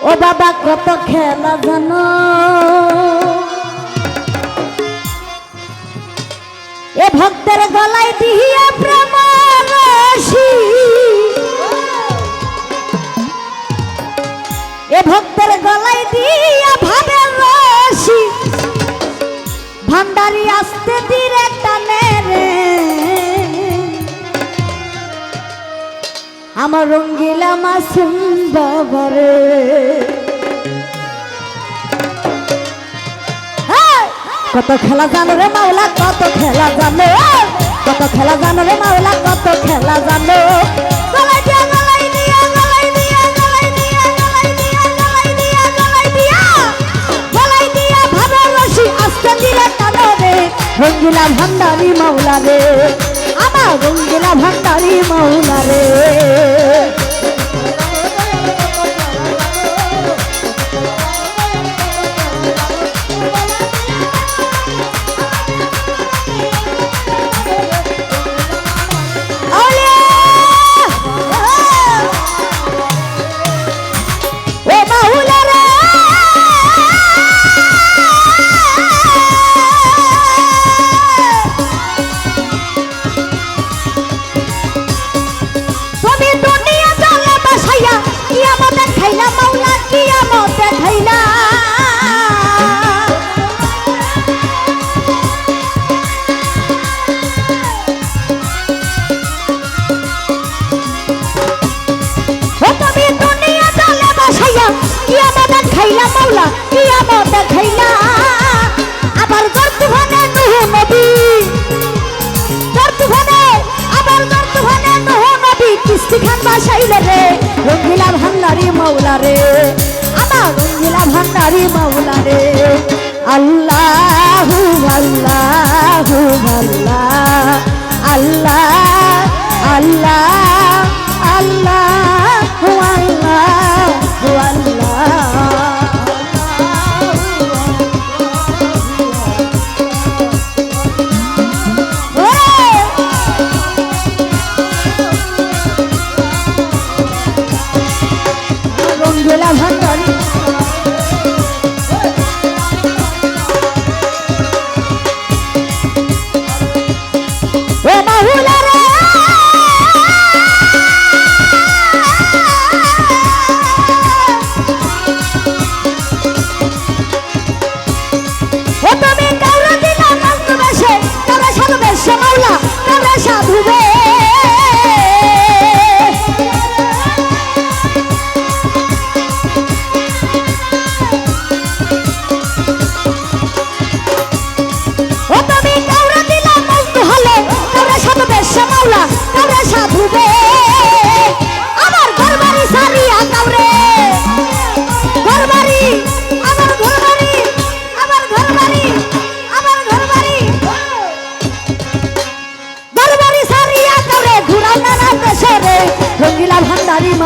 ও বাবা কত খেলা জানো? এ ভক্তের গলায় দিয়ে প্রেম এ ভক্তের গলায় দিয়া বাবারে কত খেলা জানো রে মাওলা, কত খেলা জানো। কত খেলা জানো রে মাওলা, কত খেলা জানো। রঙ্গিলা ভান্ডারি মাওলা রে। আমার রঙ্গিলা ভান্ডারি মাওলা রে। হারি মাওলা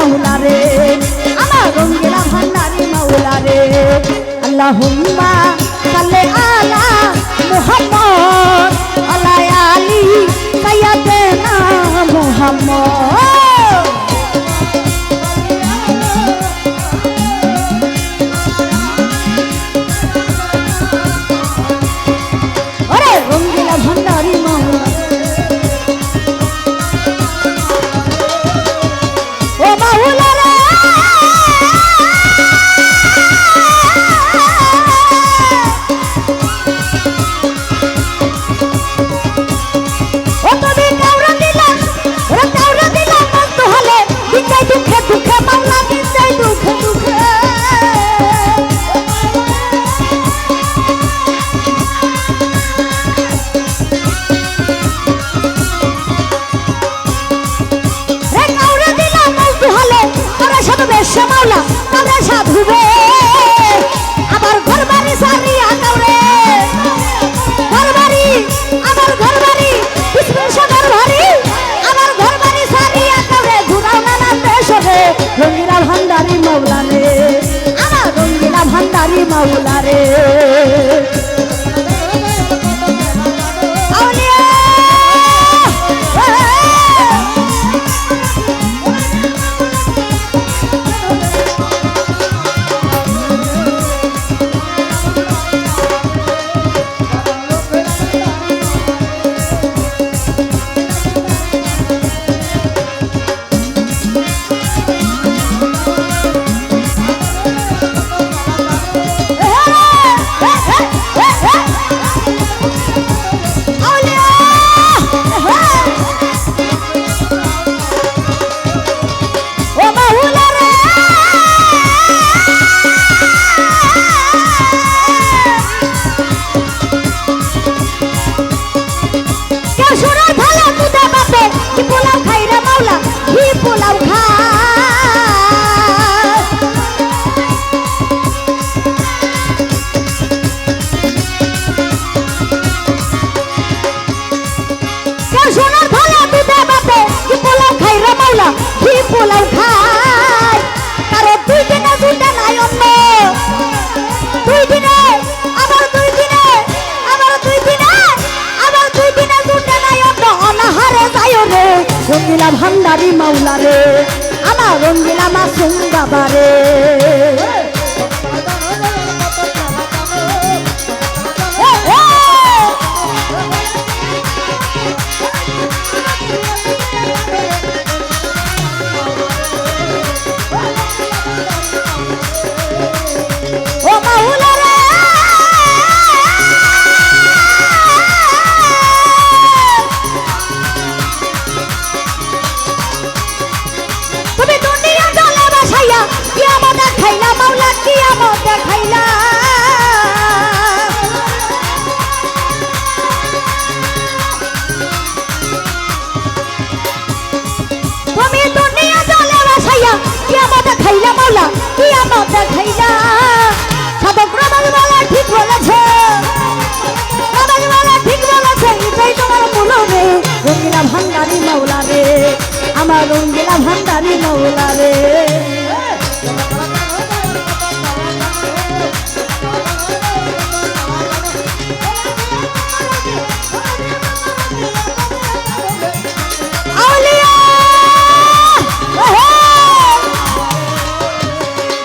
মাওলা রে। আমার রঙ্গিলা ভান্ডারি মাওলা রে। আল্লাহুম্মা সাল্লি আলা মুহাম্মদ। আলা আলি মাওলা কাউরে সাধু বে আবার ঘর বাড়ি সারিয়া আমার রঙ্গিলা ভান্ডারি মাওলা তোর সোনার থালা দিতে বাপে, কি পোলাও খাই রে মাওলা? কি পোলাও খাই কারও দুই দিনে দুইটা নাই অন্য। রঙ্গিলা ভান্ডারি মাওলা আমার রঙ্গিলা মাসুম বাবা রে।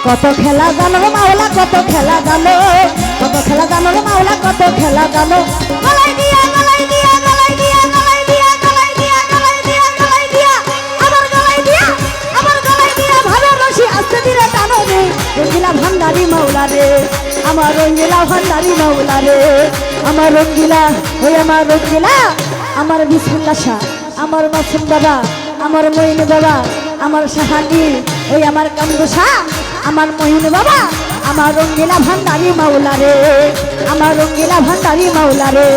কত খেলা জানো মাওলা, কত খেলা জানো? কত খেলা জানো মাওলা, কত খেলা জানো? গলাই দিয়া গলাই দিয়া গলাই দিয়া গলাই দিয়া গলাই দিয়া গলাই দিয়া গলাই দিয়া। আবার গলাই দিয়া, আবার গলাই দিয়া। ভাবে রশি আস্তে ধীরে টানো রে। রঙ্গিলা ভান্ডারি মাওলা রে। আমার রঙ্গিলা ভান্ডারি মাওলা রে। আমার রঙ্গিলা, ওই আমার রঙ্গিলা। আমার বিসমুল্লাহ শাহ আমার মাসুম বাবা আমার মইন বাবা, আমার সাহানি, ওই আমার কান্দুসা আমার মহিন বাবা, আমার রঙ্গিলা ভান্ডারি মাওলা রে, আমার রঙ্গিলা ভান্ডারি মাওলা রে।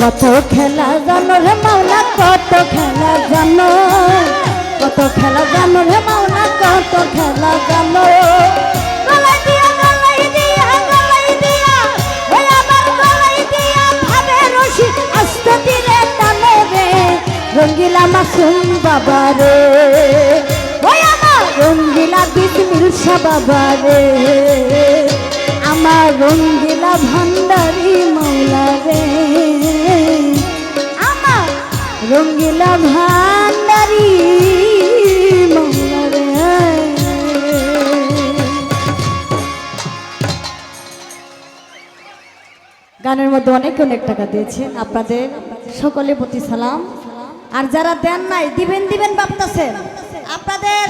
কত খেলা জানো রে মাওলা, কত খেলা জানো। কত খেলা জানো রে মাওলা, কত খেলা জানো। রঙ্গিলা মাসুম বাবা রে রঙ্গিলা শাহ বাবা রে আমার রঙ্গিলা ভান্ডারি মৌলা রে আমার রঙ্গিলা ভান্ডারি গানের মধ্যে অনেক অনেক টাকা দিয়েছেন আপনাদের সকলের প্রতি সালাম। আর যারা দেন নাই, দিবেন দিবেন ভাবতেছেন। আপনাদের